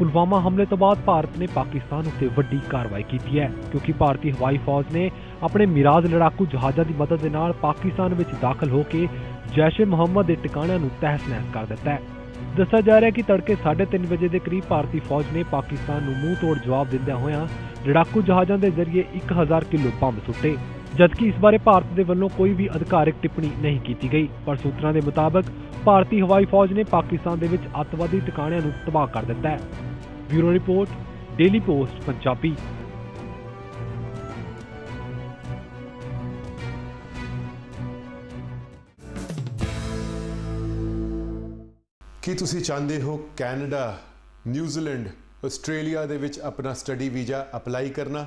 ਪੁਲਵਾਮਾ ਹਮਲੇ ਤੋਂ ਬਾਅਦ ਭਾਰਤ ਨੇ ਪਾਕਿਸਤਾਨ ਉੱਤੇ ਵੱਡੀ ਕਾਰਵਾਈ ਕੀਤੀ ਹੈ, ਕਿਉਂਕਿ ਭਾਰਤੀ ਹਵਾਈ ਫੌਜ ਨੇ ਆਪਣੇ ਮਿਰਾਜ ਲੜਾਕੂ ਜਹਾਜ਼ਾਂ ਦੀ ਮਦਦ ਦੇ ਨਾਲ ਪਾਕਿਸਤਾਨ ਵਿੱਚ ਦਾਖਲ ਹੋ ਕੇ ਜੈਸ਼-ਏ-ਮੁਹੰਮਦ ਦੇ ਟਿਕਾਣਿਆਂ ਨੂੰ ਤਹਿਸ-ਨਹਿਸ ਕਰ ਦਿੱਤਾ ਹੈ। ਦੱਸਿਆ ਜਾ ਰਿਹਾ ਹੈ ਕਿ ਤੜਕੇ 3:30 ਵਜੇ ਦੇ ਕਰੀਬ ਭਾਰਤੀ ਫੌਜ ਨੇ ਪਾਕਿਸਤਾਨ ਨੂੰ ਮੂੰਹ ਤੋੜ ਜਵਾਬ ਦਿੰਦਿਆਂ ਹੋਇਆਂ ਲੜਾਕੂ ਜਹਾਜ਼ਾਂ ਦੇ ਜ਼ਰੀਏ 1000 ਕਿਲੋ ਬੰਬ ਸੁੱਟੇ। ਜਦਕਿ ਇਸ ਬਾਰੇ ਭਾਰਤ ਦੇ ਵੱਲੋਂ ਕੋਈ ਵੀ ਅਧਿਕਾਰਕ ਟਿੱਪਣੀ ਨਹੀਂ ਕੀਤੀ ਗਈ, ਪਰ ਸੂਤਰਾਂ ਦੇ ਮੁਤਾਬਕ ਭਾਰਤੀ ਹਵਾਈ ਫੌਜ ਨੇ ਪਾਕਿਸਤਾਨ ਦੇ ਵਿੱਚ ਅੱਤਵਾਦੀ ਟਿਕਾਣਿਆਂ ਨੂੰ ਤਬਾਹ ਕਰ ਦਿੱਤਾ ਹੈ। Bureau report, daily post, Punjabi. ਕੀ ਤੁਸੀਂ ਚਾਹੁੰਦੇ ਹੋ ਕੈਨੇਡਾ, ਨਿਊਜ਼ੀਲੈਂਡ, ਆਸਟ੍ਰੇਲੀਆ ਦੇ ਵਿੱਚ ਆਪਣਾ ਸਟੱਡੀ ਵੀਜ਼ਾ ਅਪਲਾਈ ਕਰਨਾ?